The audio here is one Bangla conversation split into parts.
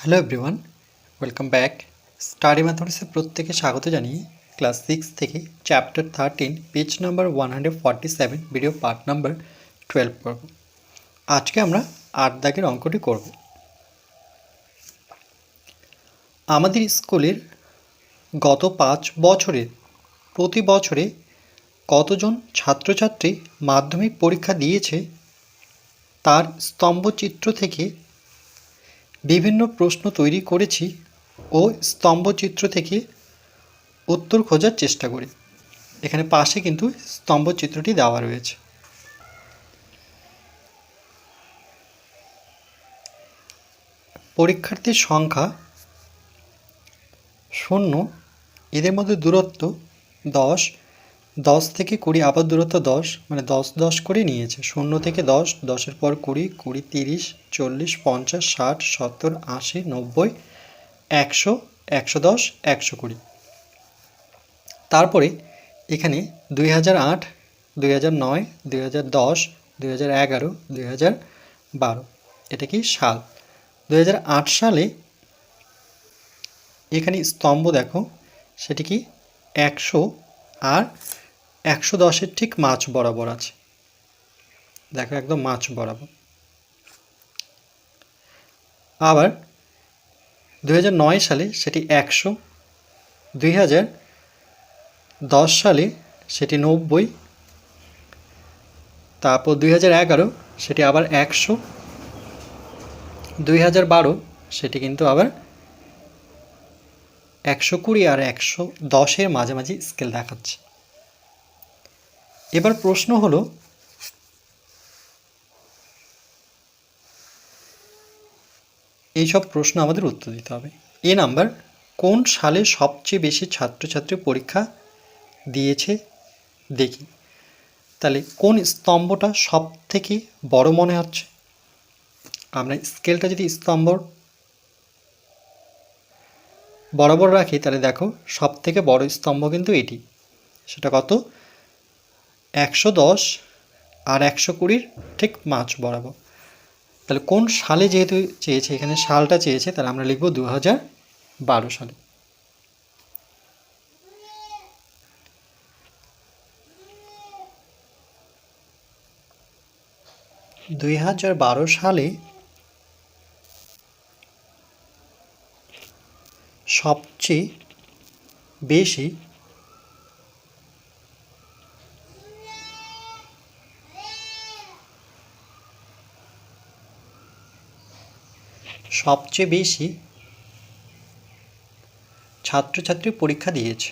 Hello everyone, welcome back. Study ম্যাথমেটিক্সে প্রত্যেকে স্বাগত জানিয়ে ক্লাস সিক্স থেকে chapter thirteen, page number one hundred forty seven, video part number twelve করব আজকে আমরা আট দাগের অঙ্কটি করব। আমাদের স্কুলের গত পাঁচ বছরের প্রতি বছরে কতজন ছাত্রছাত্রী মাধ্যমিক পরীক্ষা দিয়েছে, তার স্তম্ভচিত্র থেকে বিভিন্ন প্রশ্ন তৈরি করেছি ও স্তম্ভচিত্র থেকে উত্তর খোঁজার চেষ্টা করি। এখানে পাশে কিন্তু স্তম্ভচিত্রটি দেওয়া রয়েছে। পরীক্ষার্থীর সংখ্যা শূন্য, এদের মধ্যে দূরত্ব দশ দশ থেকে কুড়ি আবার দূরত্ব দশ মানে দশ দশ করে নিয়েছে। শূন্য থেকে দশ, দশের পর কুড়ি কুড়ি তিরিশ, চল্লিশ, পঞ্চাশ, ষাট, সত্তর, আশি, নব্বই, একশো একশো দশ, একশো কুড়ি। তারপরে এখানে দুই হাজার আট, দুই হাজার নয়, দুই হাজার দশ, দুই হাজার এগারো, দুই হাজার বারো। এটা কি সাল? দুই হাজার আট সালে এখানে স্তম্ভ দেখো, সেটি কি একশো আর একশো দশের ঠিক মাছ বরাবর আছে। দেখো একদম মাছ বরাবর। আবার নয় সালে সেটি একশো, দুই সালে সেটি নব্বই, তারপর দুই হাজার এগারো সেটি আবার একশো, দুই সেটি কিন্তু আবার একশো কুড়ি আর একশো দশের মাঝামাঝি স্কেল দেখাচ্ছে। এবার প্রশ্ন হলো, এইসব প্রশ্ন আমাদের উত্তর দিতে হবে। এ নাম্বার, কোন সালে সবচেয়ে বেশি ছাত্রছাত্রী পরীক্ষা দিয়েছে? দেখি। তাহলে, কোন স্তম্ভটা সব থেকে বড় মনে হচ্ছে? আমরা স্কেলটা যদি স্তম্ভ বরাবর রাখি, তাহলে দেখো সব থেকে বড় স্তম্ভ কিন্তু এটি। সেটা কত? একশো দশ আর একশো কুড়ির ঠিক মাছ বরাবর। তাহলে কোন সালে যেহেতু চেয়েছে, এখানে সালটা চেয়েছে, তাহলে আমরা লিখব দু বারো সালে। দুই হাজার বারো সালে সবচেয়ে বেশি সবচেয়ে বেশি ছাত্রছাত্রী পরীক্ষা দিয়েছে।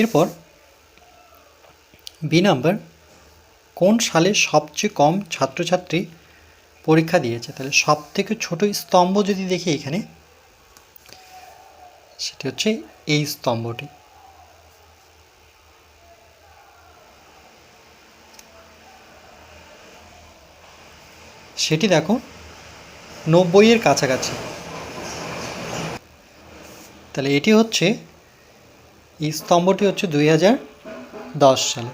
এরপর বি নাম্বার কোন সালে সবচেয়ে কম ছাত্রছাত্রী পরীক্ষা দিয়েছে? তাহলে সব থেকে ছোটো স্তম্ভ যদি দেখি এখানে, সেটি হচ্ছে এই স্তম্ভটি। সেটি দেখো নব্বইয়ের কাছাকাছি। তাহলে এটি হচ্ছে, এই স্তম্ভটি হচ্ছে দুই হাজার দশ সালে।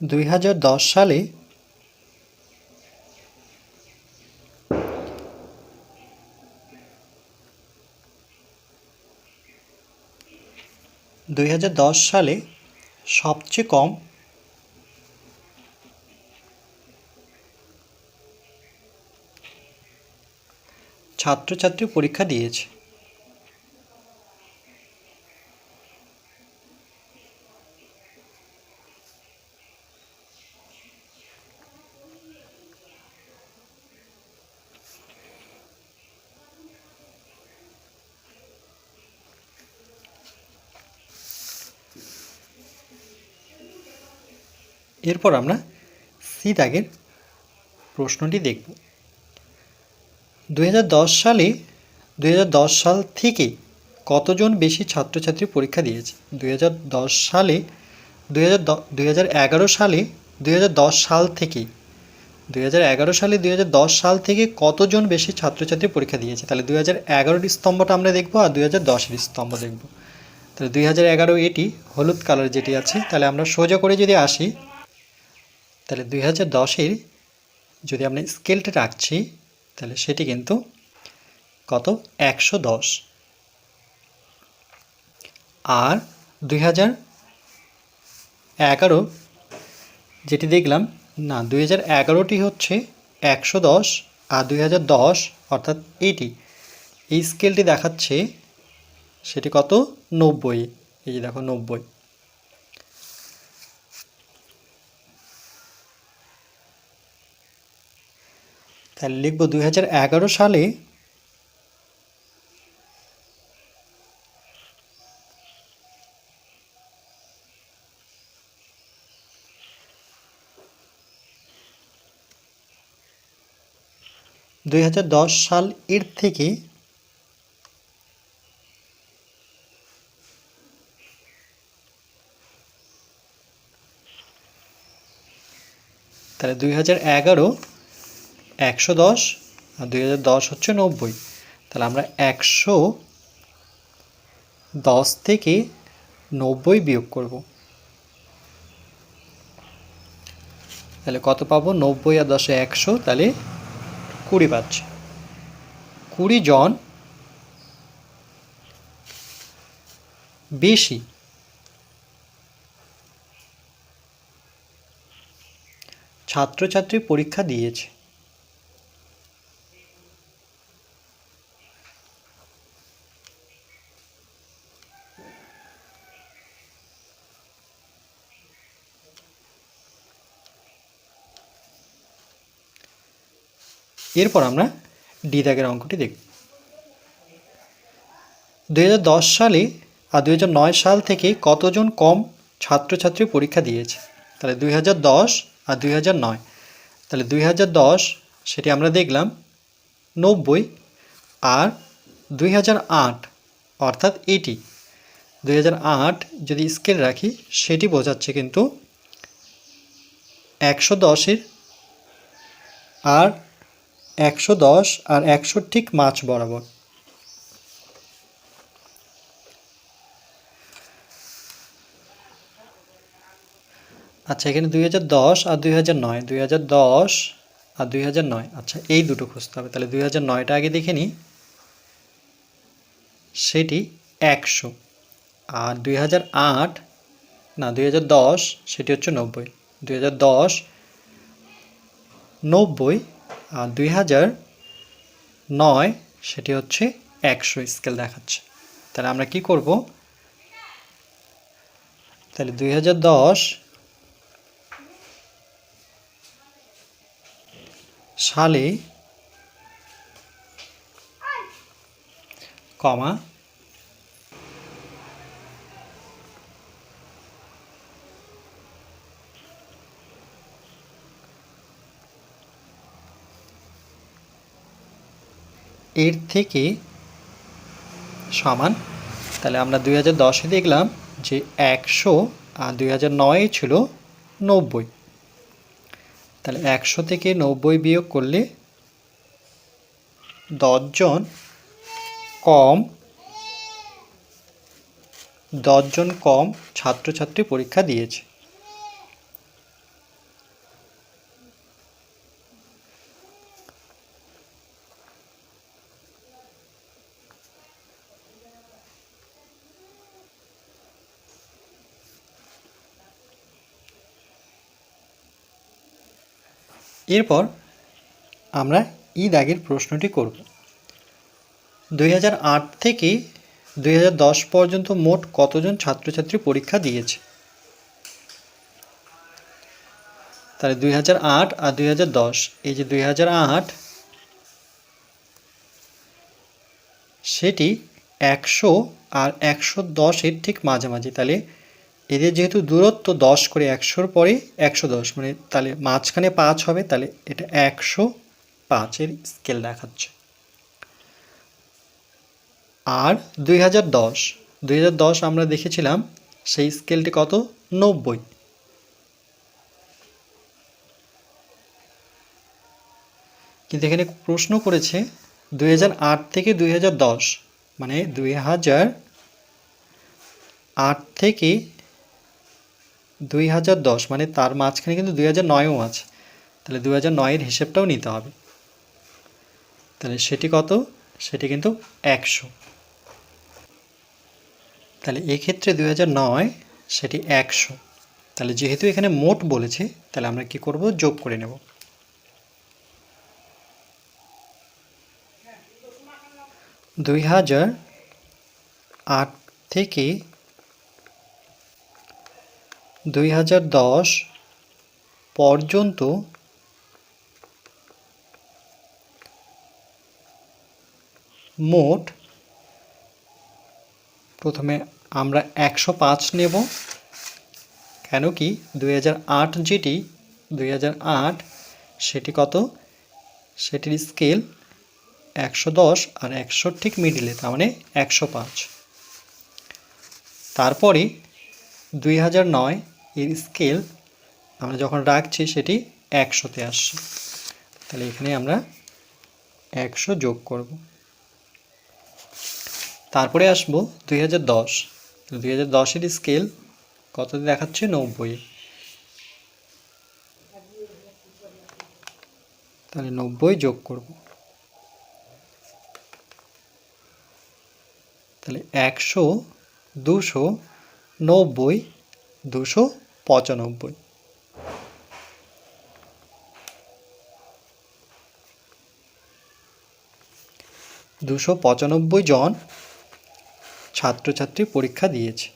দুই হাজার দশ সালে দুই হাজার দশ সালে সবচেয়ে কম ছাত্রছাত্রী পরীক্ষা দিয়েছে। এরপর আমরা সি দাগের প্রশ্নটি দেখব দুই হাজার দশ সালে দুই হাজার দশ সাল থেকে কতজন বেশি ছাত্রছাত্রী পরীক্ষা দিয়েছে দু হাজার দশ সালে দু সালে দুই হাজার দশ সাল থেকে দু হাজার এগারো সালে দু হাজার দশ সাল থেকে কতজন বেশি ছাত্রছাত্রী পরীক্ষা দিয়েছে তাহলে দু হাজার স্তম্ভটা আমরা দেখব আর দু হাজার স্তম্ভ দেখব তাহলে দুই হাজার এগারো এটি হলুদ কালার যেটি আছে তাহলে আমরা সোজা করে যদি আসি তাহলে দুই হাজার দশের যদি আমরা স্কেলটা রাখছি, তাহলে সেটি কিন্তু কত? একশো দশ। আর দুই হাজার এগারো যেটি দেখলাম, না, দুই হাজার এগারোটি হচ্ছে একশো দশ আর দুই হাজার দশ অর্থাৎ এইটি। এই স্কেলটি দেখাচ্ছে সেটি কত? নব্বই। এই যে দেখো, নব্বই। তাহলে লিখব দুই হাজার এগারো সালে দুই হাজার দশ সাল এর থেকে তাহলে দুই হাজার এগারো একশো দশ আর দুই হাজার দশ হচ্ছে নব্বই। তাহলে আমরা একশো দশ থেকে নব্বই বিয়োগ করব। তাহলে কত পাবো? নব্বই আর দশে একশো, তাহলে কুড়ি পাচ্ছে। কুড়ি জন বেশি। ছাত্রছাত্রী পরীক্ষা দিয়েছে। এরপর আমরা ডি দাগের অঙ্কটি দেখব। দুই হাজার দশ সালে আর দুই হাজার নয় সাল থেকে কতজন কম ছাত্রছাত্রী পরীক্ষা দিয়েছে? তাহলে দুই হাজার দশ আর দুই হাজার নয়। তাহলে দুই হাজার দশ সেটি আমরা দেখলাম নব্বই আর দুই হাজার আট, অর্থাৎ এটি দুই হাজার আট যদি স্কেল রাখি, সেটি বোঝাচ্ছে কিন্তু একশো দশের আর একশো দশ আর একশো ঠিক মাছ বরাবর। আচ্ছা এখানে দুই হাজার দশ আর দুই হাজার নয়। দুই হাজার দশ আর দুই হাজার নয়। আচ্ছা এই দুটো খুঁজতে হবে। তাহলে দুই হাজার নয়টা আগে দেখে নিই। সেটি একশো। আর দুই হাজার আট, না, দুই হাজার দশ, সেটি হচ্ছে নব্বই। দুই হাজার দশ, নব্বই দুই হাজার নয় সেটি হচ্ছে একশো স্কেল দেখাচ্ছে। তাহলে আমরা কি করব? তাহলে দুই হাজার দশ সালে, কমা এর থেকে সমান, তাহলে আমরা দুই হাজার দশে দেখলাম যে একশো আর দুই হাজার নয়ে ছিল নব্বই। তাহলে একশো থেকে নব্বই বিয়োগ করলে দশজন কম দশজন কম ছাত্রছাত্রী পরীক্ষা দিয়েছে। এরপর আমরা ই দাগের প্রশ্নটি করব। দুই হাজার আট থেকে দুই হাজার দশ পর্যন্ত মোট কতজন ছাত্রছাত্রী পরীক্ষা দিয়েছে? তাহলে দুই হাজার আট আর দুই হাজার দশ, এই যে দুই হাজার আট, সেটি একশো আর একশো দশের ঠিক মাঝামাঝি। তাহলে এদের যেহেতু দূরত্ব দশ করে একশোর পরে একশো দশ মানে তাহলে মাঝখানে পাঁচ হবে, তাহলে এটা একশো পাঁচের স্কেল দেখাচ্ছে। আর দুই হাজার দশ, দুই হাজার দশ আমরা দেখেছিলাম সেই স্কেলটি কত? নব্বই। কিন্তু এখানে প্রশ্ন করেছে দুই থেকে দুই হাজার দশ মানে দুই আট থেকে দুই হাজার দশ মানে তার মাঝখানে কিন্তু দুই হাজার নয়ও আছে। তাহলে দুই হাজার নয়ের হিসেবটাও নিতে হবে। তাহলে সেটি কত? সেটি কিন্তু একশো। তাহলে এক্ষেত্রে দুই হাজার নয়, সেটি একশো। তাহলে যেহেতু এখানে মোট বলেছে, তাহলে আমরা কি করব? যোগ করে নেব। দুই হাজার আট থেকে দুই হাজার দশ পর্যন্ত মোট প্রথমে আমরা একশো পাঁচ নেব। কেন কি দুই হাজার আট যেটি দুই হাজার আট সেটি কত? সেটির স্কেল একশো দশ আর একশোর ঠিক মিডিলে, তার মানে একশো পাঁচ। তারপরে দুই হাজার নয় এর স্কেল আমরা যখন রাখছি সেটি একশোতে আসছে। তাহলে এখানে আমরা একশো যোগ করব। তারপরে আসব দুই হাজার দশ। দুই হাজার দশের স্কেল কততে দেখাচ্ছে? নব্বই তাহলে নব্বই যোগ করব। তাহলে একশো দুশো নব্বই দুশো পঁচানব্বই। দুশো পঁচানব্বই জন ছাত্রছাত্রী পরীক্ষা দিয়েছে।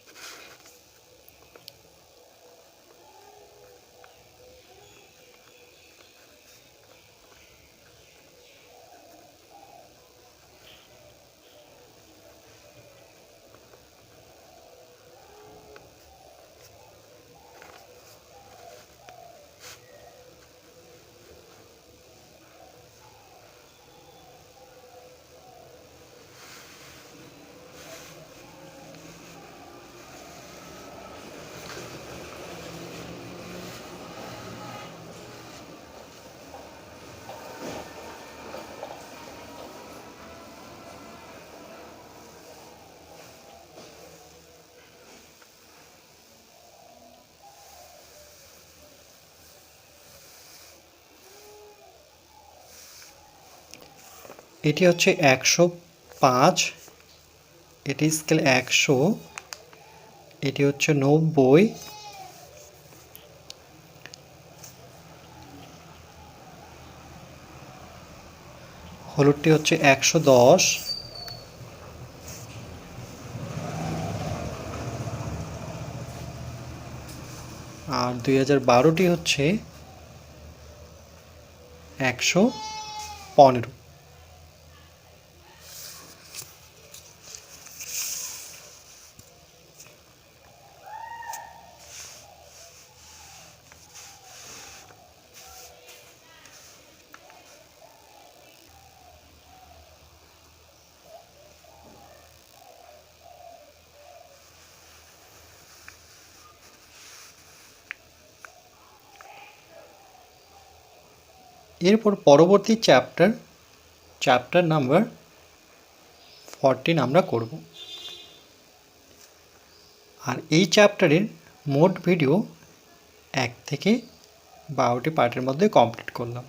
এটি হচ্ছে একশো পাঁচ, এটি স্কেল একশো, এটি হচ্ছে নব্বই। হলুদটি হচ্ছে একশো দশ। আর দুই হাজার বারোটি হচ্ছে একশো পনেরো। এরপর পরবর্তী চ্যাপ্টার চ্যাপ্টার নাম্বার ফরটিন আমরা করব। আর এই চ্যাপ্টারের মোট ভিডিও এক থেকে বারোটি পার্টের মধ্যে কমপ্লিট করলাম।